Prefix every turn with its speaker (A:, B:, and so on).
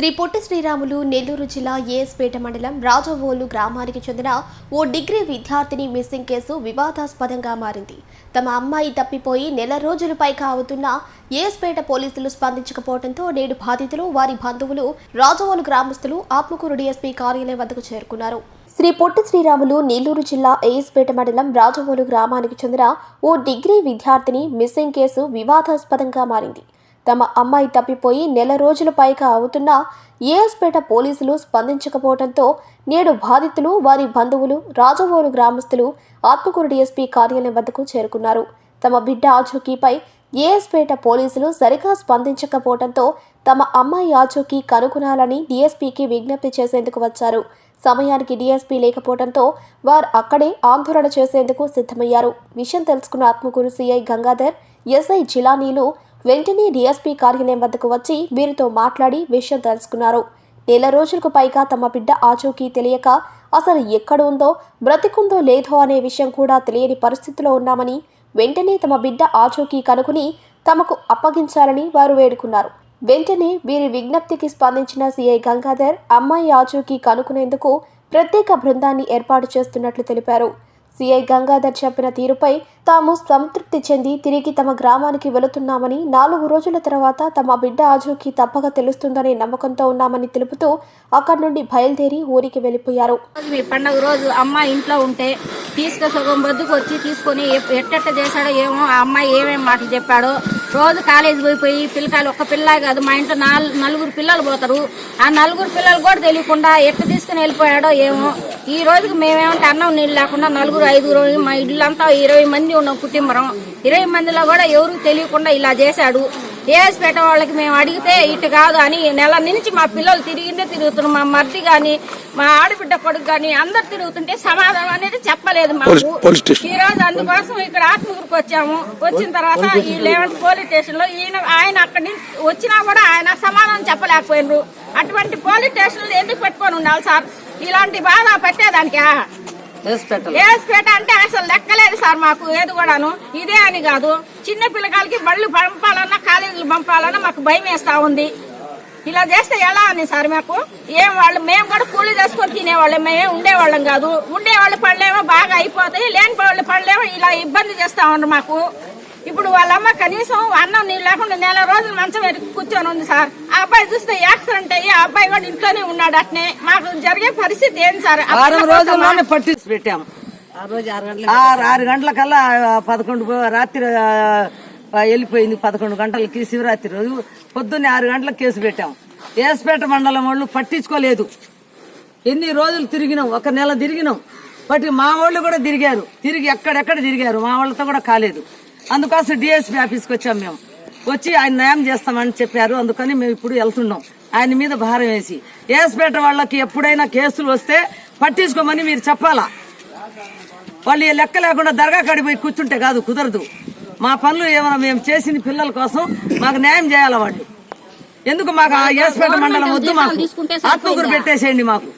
A: శ్రీ పొట్టి శ్రీరాములు నెల్లూరు జిల్లా ఏఎస్పేట మండలం రాజవోలు గ్రామానికి చెందిన ఓ డిగ్రీ విద్యార్థిని మిస్సింగ్ కేసు వివాదాస్పదంగా మారింది. తమ అమ్మాయి తప్పిపోయి నెల రోజులు పైగా అవుతున్న ఏఎస్పేట పోలీసులు స్పందించకపోవడంతో నేడు బాధితులు వారి బంధువులు రాజవోలు గ్రామస్తులు ఆత్మకూరు డీఎస్పీ కార్యాలయం వద్దకు చేరుకున్నారు. శ్రీ పొట్టి శ్రీరాములు నెల్లూరు జిల్లా ఏఎస్పేట మండలం రాజవోలు గ్రామానికి చెందిన ఓ డిగ్రీ విద్యార్థిని మిస్సింగ్ కేసు వివాదాస్పదంగా మారింది. తమ అమ్మాయి తప్పిపోయి నెల రోజుల పైగా అవుతున్నా ఏఎస్పేట పోలీసులు స్పందించకపోవడంతో నేడు బాధితులు వారి బంధువులు రాజవోలు గ్రామస్తులు ఆత్మకూరు డీఎస్పీ కార్యాలయం వద్దకు చేరుకున్నారు. తమ బిడ్డ ఆచూకీపై ఏఎస్పేట పోలీసులు సరిగా స్పందించకపోవడంతో తమ అమ్మాయి ఆచూకీ కనుగొనాలని డీఎస్పీకి విజ్ఞప్తి చేసేందుకు వచ్చారు. సమయానికి డీఎస్పీ లేకపోవడంతో వారు అక్కడే ఆందోళన చేసేందుకు సిద్ధమయ్యారు. విషయం తెలుసుకున్న ఆత్మకూరు సీఐ గంగాధర్ ఎస్ఐ జిలానీలు వెంటనే డీఎస్పీ కార్యాలయం వద్దకు వచ్చి వీరితో మాట్లాడి విషయం తెలుసుకున్నారు. నెల రోజులకు పైగా తమ బిడ్డ ఆచూకీ తెలియక అసలు ఎక్కడ ఉందో బ్రతికుందో లేదో అనే విషయం కూడా తెలియని పరిస్థితిలో ఉన్నామని వెంటనే తమ బిడ్డ ఆచూకీ కనుకుని తమకు అప్పగించాలని వారు వేడుకున్నారు. వెంటనే వీరి విజ్ఞప్తికి స్పందించిన సీఐ గంగాధర్ అమ్మాయి ఆచూకీ కనుక్కునేందుకు ప్రత్యేక బృందాన్ని ఏర్పాటు చేస్తున్నట్లు తెలిపారు. సీఐ గంగాధర్ చెప్పిన తీరుపై తాము సంతృప్తి చెంది తిరిగి తమ గ్రామానికి వెళుతున్నామని నాలుగు రోజుల తర్వాత తమ బిడ్డ ఆజూకి తప్పక తెలుస్తుందనే నమ్మకంతో ఉన్నామని తెలుపుతూ అక్కడి నుండి బయలుదేరి ఊరికి వెళ్ళిపోయారు.
B: మీ పండగ రోజు అమ్మ ఇంట్లో ఉంటే తీసుకు సగం బద్దుకు వచ్చి తీసుకొని ఎట్టెట్ట చేశాడో ఏమో ఆ అమ్మాయి ఏమేమి మాటలు చెప్పాడో రోజు కాలేజీ పోయిపోయి పిల్లకాయలు ఒక్క పిల్ల కాదు మా ఇంట్లో నలుగురు పిల్లలు పోతారు. ఆ నలుగురు పిల్లలు కూడా తెలియకుండా ఎట్ట తీసుకుని వెళ్ళిపోయాడో ఏమో. ఈ రోజుకి మేమేమంటే అన్నం నీళ్ళు లేకుండా నలుగురు ఐదుగురు మా ఇల్లంతా ఇరవై మంది ఉన్నాం కుటుంబం ఇరవై మందిలో కూడా ఎవరు తెలియకుండా ఇలా చేశాడు. ఏఎస్పేట వాళ్ళకి మేము అడిగితే ఇటు కాదు అని నెల నుంచి మా పిల్లలు తిరిగిందే తిరుగుతున్నారు. మా మర్ది గాని మా ఆడబిడ్డ కొడుకు గాని అందరు తిరుగుతుంటే సమాధానం అనేది చెప్పలేదు మాకు.
C: Police station.
B: ఈ రోజు అందుకోసం ఇక్కడ ఆత్మగురికి వచ్చాము. వచ్చిన తర్వాత ఈ లెవెన్త్ పోలీస్ స్టేషన్లో ఈయన ఆయన అక్కడి నుంచి వచ్చినా కూడా ఆయన సమాధానం చెప్పలేకపోయినరు. అటువంటి పోలీస్ స్టేషన్ ఎందుకు పెట్టుకొని ఉండాలి సార్? ఇలాంటి బాధ పెట్టేదానికా ఏఎస్పేట అంటే అసలు లెక్కలేదు సార్ మాకు ఏది కూడాను. ఇదే అని కాదు. చిన్న పిల్లకాయలకి బళ్ళు పంపాలన్నా కాలేజీలు పంపాలన్నా మాకు భయం వేస్తా ఉంది. ఇలా చేస్తే ఎలా అని సార్ మాకు? ఏం వాళ్ళు మేము కూడా కూలీ చేసుకొని తినేవాళ్ళం మేమే ఉండేవాళ్ళం కాదు. ఉండేవాళ్ళ పనులేమో బాగా అయిపోతాయి లేని వాళ్ళ పనులేమో ఇలా ఇబ్బంది చేస్తా ఉన్నారు మాకు. ఇప్పుడు వాళ్ళమ్మ కనీసం అన్నం నీళ్ళు లేకుండా నెల రోజులు మంచం కూర్చొని ఉంది సార్. ఆ అబ్బాయి చూస్తే యాక్సిడెంట్ అయ్యి ఆ అబ్బాయి కూడా ఇంట్లోనే ఉన్నాడు అట్నే. మాకు జరిగే పరిస్థితి ఏంటి సార్?
D: వారం పెట్టాము ఆరు ఆరు గంటలకల్లా పదకొండు రాత్రి వెళ్ళిపోయింది పదకొండు గంటలకి శివరాత్రి రోజు. పొద్దున్నే ఆరు గంటలకు కేసు పెట్టాం. ఏస్పేట మండలం వాళ్ళు పట్టించుకోలేదు. ఎన్ని రోజులు తిరిగినాం? ఒక నెల తిరిగినాం. బట్ మా వాళ్ళు కూడా తిరిగారు. తిరిగి ఎక్కడెక్కడ తిరిగారు? మా వాళ్ళతో కూడా కాలేదు. అందుకోసం డిఎస్పీ ఆఫీస్కి వచ్చాం మేము. వచ్చి ఆయన న్యాయం చేస్తామని చెప్పారు. అందుకని మేము ఇప్పుడు వెళ్తున్నాం. ఆయన మీద భారం వేసి. ఏస్పేట వాళ్ళకి ఎప్పుడైనా కేసులు వస్తే పట్టించుకోమని మీరు చెప్పాలా? వాళ్ళు లెక్క లేకుండా దర్గా కాడికి పోయి కూర్చుంటే కాదు కుదరదు. మా పనులు ఏమైనా మేము చేసింది పిల్లల కోసం మాకు న్యాయం చేయాలి వాళ్ళు? ఎందుకు మాకు ఆ ఏస్పేట మండలం వద్దు మాకు? ఆత్మకూరు పెట్టేసేయండి మాకు.